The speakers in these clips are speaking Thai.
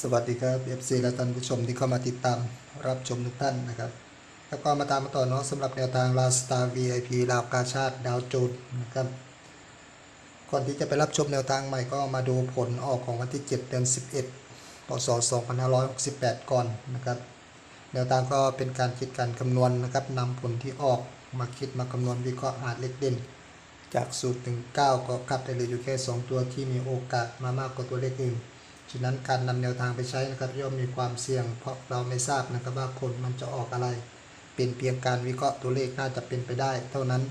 สวัสดีครับ FC และท่านผู้ชมที่เข้ามาติดตามรับชมทุกท่านนะครับ แล้วก็มาตามมาต่อเนาะสำหรับแนวทางลาสตาร์ VIP ลาวกาชาติดาวโจนนะครับก่อนที่จะไปรับชมแนวทางใหม่ก็มาดูผลออกของวันที่ 7 เดือน 11พศ2568 ก่อนนะครับ แนวทางก็เป็นการคิดการคำนวณนะครับนำผลที่ออกมาคิดมาคำนวณวิเคราะห์หาเลขเด่น จากสูตรถึง 9 ก็คัดได้เลยอยู่แค่ 2 ตัวที่มีโอกาสมามากกว่าตัวเลขอื่น ฉะนั้นการนำแนวทางไปใช้นะครับย่อมมีความเสี่ยง เพราะเราไม่ทราบนะครับว่าผลมันจะออกอะไร เป็นเพียงการวิเคราะห์ตัวเลขน่าจะเป็นไปได้ เท่านั้น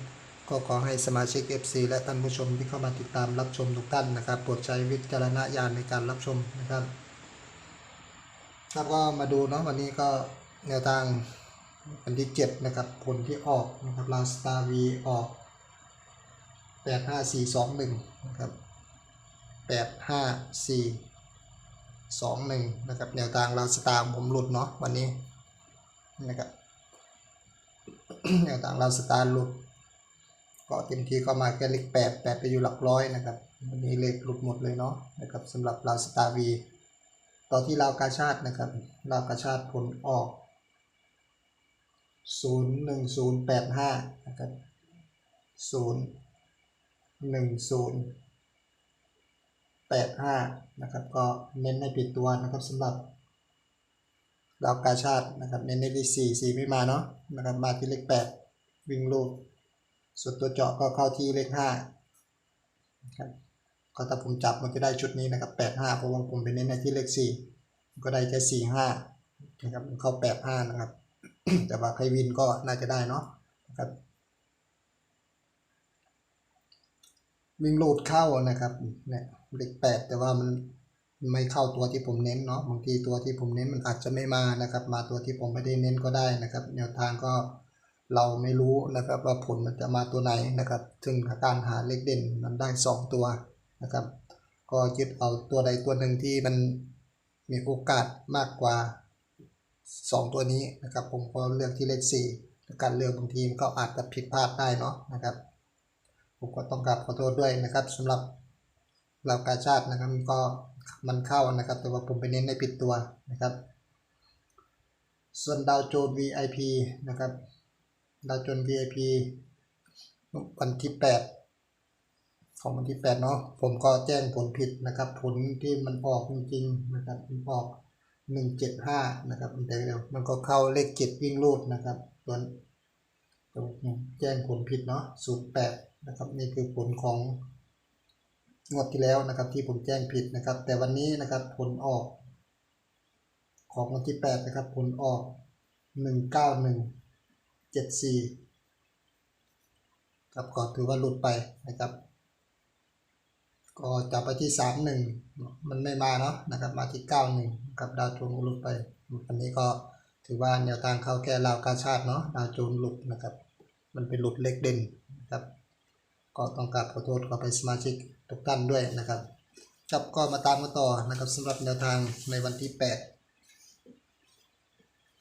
ก็ขอให้สมาชิก FC และท่านผู้ชมที่เข้ามาติดตามรับชมทุกท่านนะครับโปรดใช้วิจารณญาณในการรับชมนะครับครับก็มาดูเนาะวันนี้ก็แนวทางวันที่7นะครับผลที่ออกนะครับลาสตาวีออก 85421นะครับ854 สองหนึ่งนะครับ แนวทางเราสตาร์ผมหลุดเนาะวันนี้นะครับแนวทางเราสตาร์หลุดก็เต็มที่ก็มาแค่เลขแปดแปดไปอยู่หลักร้อยนะครับ วันนี้เลขหลุดหมดเลยเนาะนะครับสำหรับเราสตาร์วีต่อที่เราวกาชาตินะครับเราวกาชาติผลออกศูนย์หนึ่งศูนย์แปดห้านะครับศูนย์หนึ่งศูนย์ 85 นะครับ ก็เน้นในปิดตัวนะครับสำหรับดาวกาชาตินะครับ เน้นในที่4 4 ไม่มาเนาะนะครับ มาที่เลข 8 วิ่งลูกส่วนตัวเจาะก็เข้าที่เลข5นะครับก็ถ้าผมจับมันจะได้ชุดนี้นะครับ 85 เพราะว่าผมไปเน้นในที่เลข 4 ก็ได้แค่4 5นะครับเข้า 85 นะครับ แต่ว่าใครวินก็น่าจะได้เนาะนะครับ วิ่งโหลดเข้านะครับเนี่ยเลขแปดแต่ว่ามันไม่เข้าตัวที่ผมเน้นเนาะบางทีตัวที่ผมเน้นมันอาจจะไม่มานะครับ มาตัวที่ผมไม่ได้เน้นก็ได้นะครับ แนวทางก็เราไม่รู้นะครับว่าผลมันจะมาตัวไหนนะครับ ซึ่งการหาเลขเด่นมันได้สองตัวนะครับ ก็ยึดเอาตัวใดตัวหนึ่งที่มันมีโอกาสมากกว่าสองตัวนี้นะครับ ผมก็เลือกที่เลขสี่การเลือกบางทีมันก็อาจจะผิดพลาดได้เนาะนะครับ ผมก็ต้องกราบขอโทษด้วยนะครับสำหรับเรากาชาตินะครับก็มันเข้านะครับ แต่ว่าผมไปเน้นในปิดตัวนะครับ ส่วนดาวโจน VIP นะครับดาวโจน VIP วันที่ 8 ของวันที่ 8 เนาะผมก็แจ้งผลผิดนะครับ ผลที่มันออกจริงๆนะครับมันออก175นะครับแต่เดี๋ยวมันก็เข้าเลข7วิ่งรูดนะครับส่วนแจ้งผลผิดเนาะ08น นะครับนี่คือผลของงวดที่แล้วนะครับที่ผมแจ้งผิดนะครับ แต่วันนี้นะครับผลออก ของวันที่ 8 นะครับ ผลออก 19174ครับก็ถือว่าหลุดไปนะครับ ก็จับไปที่ 31 มันไม่มาเนาะนะครับมาที่ 91กับดาวโจนส์หลุดไปวันนี้ก็ถือว่าแนวทางเข้าแค่ลาวกาชาติเนาะดาวโจนส์หลุดนะครับ มันเป็นหลุดเล็กเด่นนะครับ ก็ต้องกราบขอโทษขอไปสมาชิกทุกท่านด้วยนะครับครับก็มาตามกันต่อนะครับสำหรับแนวทางในวันที่8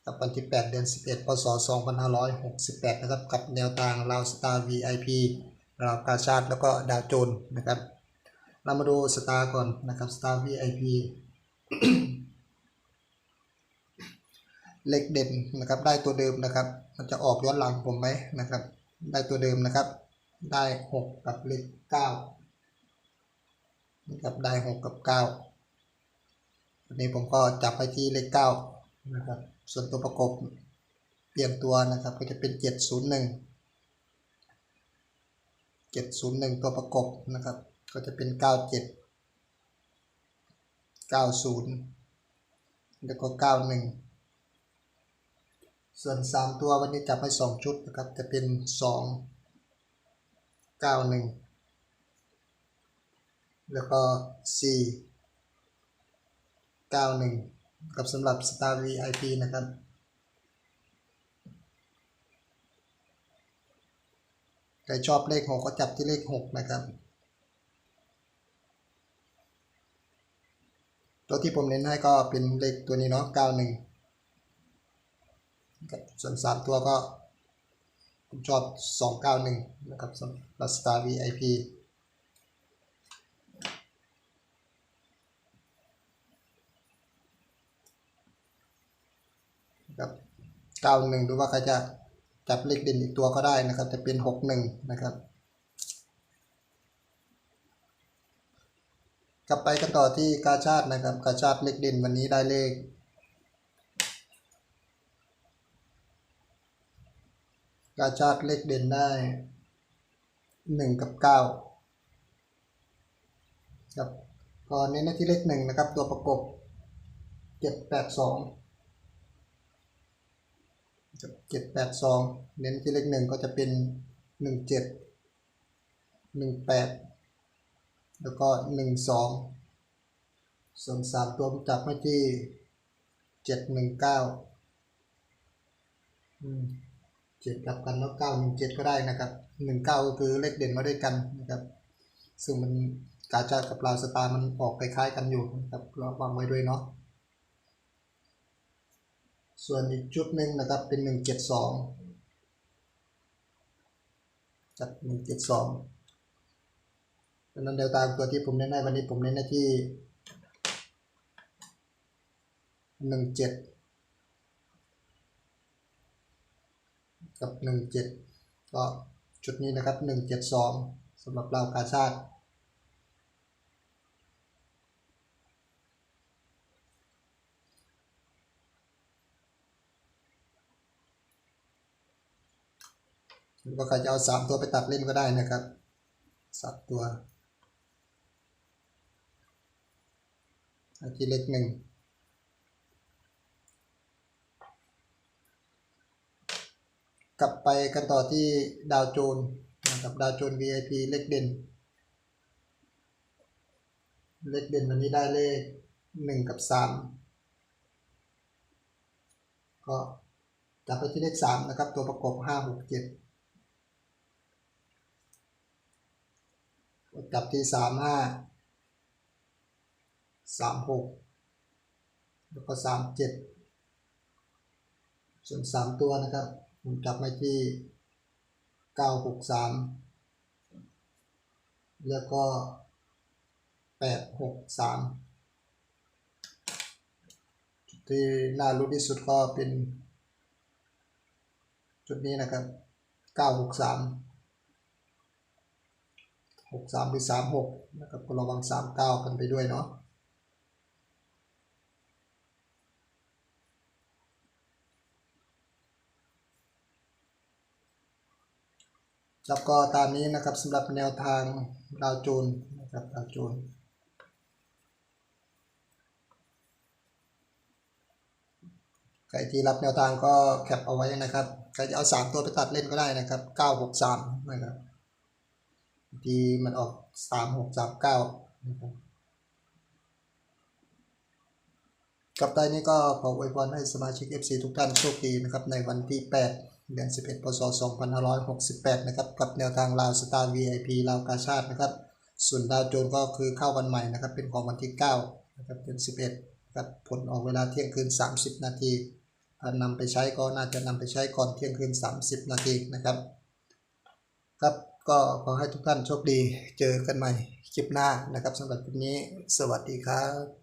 กับวันที่ 8 เดือน 11 พศ 2568 นะครับ กับแนวทางลาวสตาร์ VIP ลาวกาชาติแล้วก็ดาวโจนนะครับ เรามาดูสตาร์ก่อนนะครับสตาร์ VIP เลขเด่นนะครับได้ตัวเดิมนะครับ มันจะออกย้อนหลังผมไหมนะครับ ได้ตัวเดิมนะครับ ได้หกกับเลขเก้านะครับได้หกกับเก้าวันนี้ผมก็จับไปที่เลขเก้านะครับ ส่วนตัวประกบเปลี่ยนตัวนะครับก็จะเป็นเจ็ดศูนย์หนึ่งเจ็ดศูนย์หนึ่งตัวประกบนะครับ ก็จะเป็นเก้าเจ็ดเก้าศูนย์แล้วก็เก้าหนึ่งส่วน3ตัววันนี้จับให้2ชุดนะครับจะเป็น 2 9 1แล้วก็4 9 1 กับสำหรับ Star VIP นะครับ ใครชอบเลข 6 ก็จับที่เลข 6 นะครับ ตัวที่ผมเน้นให้ก็เป็นเลขตัวนี้เนาะ91 ส่วนสามตัวก็ ผมชอบ 291 นะครับสำหรับสตาร์ VIP ครับ91ดูว่าใครจะจับเลขเด่นอีกตัวก็ได้นะครับ จะเป็น 61 นะครับ กลับไปกันต่อที่กาชาตินะครับ กาชาติเลขเด่นวันนี้ได้เลขาชาติเลขเด่นได้หนึ่งกับเก้าครับก็เน้นที่เลขหนึ่งนะครับ ตัวประกบเจ็ดแปดสองเจ็ดแปดสองเน้นที่เลขหนึ่งก็จะเป็นหนึ่งเจ็ดหนึ่งแปดแล้วก็หนึ่งสองส่วนสามตัวจับไว้ที่เจ็ดหนึ่งเก้า เจ็ดกลับกันแล้วเก้าหนึ่งเจ็ดก็ได้นะครับหนึ่งเก้าก็คือเลขเด่นมาด้วยกันนะครับ ซึ่งมันกาชากับลาวสตาร์มันออกคล้ายๆกันอยู่นะครับระวังไว้ด้วยเนาะส่วนอีกชุดหนึ่งนะครับเป็นหนึ่งเจ็ดสองจัดหนึ่งเจ็ดสองดังนั้นเดลตามตัวที่ผมเน้นให้วันนี้ผมเน้นหน้าที่หนึ่งเจ็ด กับหนึ่งเจ็ดก็ชุดนี้นะครับหนึ่งเจ็ดสองสำหรับเรากาชาติหรือว่าใครจะเอาสามตัวไปตัดเล่นก็ได้นะครับสับตัวอันที่เล็กหนึ่ง กลับไปกันต่อที่ดาวโจนนะครับดาวโจน VIP เลขเด่น เลขเด่นวันนี้ได้เลขหนึ่งกับสามก็จับไปที่เลขสามนะครับ ตัวประกอบห้าหกเจ็ดจับที่สามห้าสามหกแล้วก็สามเจ็ดส่วนสามตัวนะครับ ผมจับมาที่เก้าหกสามแล้วก็แปดหกสามจุดที่น่ารู้ที่สุดก็เป็น จุดนี้นะครับเก้าหกสามหกสามหรือสามหกนะครับก็ระวังสามเก้ากันไปด้วยเนาะ แล้วก็ตามนี้นะครับสำหรับแนวทางดาวโจนส์นะครับดาวโจนส์ใครที่รับแนวทางก็แคปเอาไว้นะครับใครจะเอาสามตัวไปตัดเล่นก็ได้นะครับเก้าหกสามนะครับทีมันออกสามหกสามเก้านะครับกับใต้นี้ก็ขออวยพรให้สมาชิก FC ทุกท่านโชคดีนะครับในวันที่ 8 เดือน 11 พศ 2568 นะครับ กับแนวทางลาวสตาร์ VIP ลาวกาชาตินะครับ ส่วนดาวโจนก็คือเข้าวันใหม่นะครับ เป็นของวันที่ 9 นะครับ เดือน 11 ครับ ผลออกเวลาเที่ยงคืน 30 นาทีถ้านำไปใช้ก็น่าจะนำไปใช้ก่อนเที่ยงคืน 30 นาทีนะครับ ครับก็ขอให้ทุกท่านโชคดี เจอกันใหม่คลิปหน้านะครับสำหรับคลิปนี้ สวัสดีครับ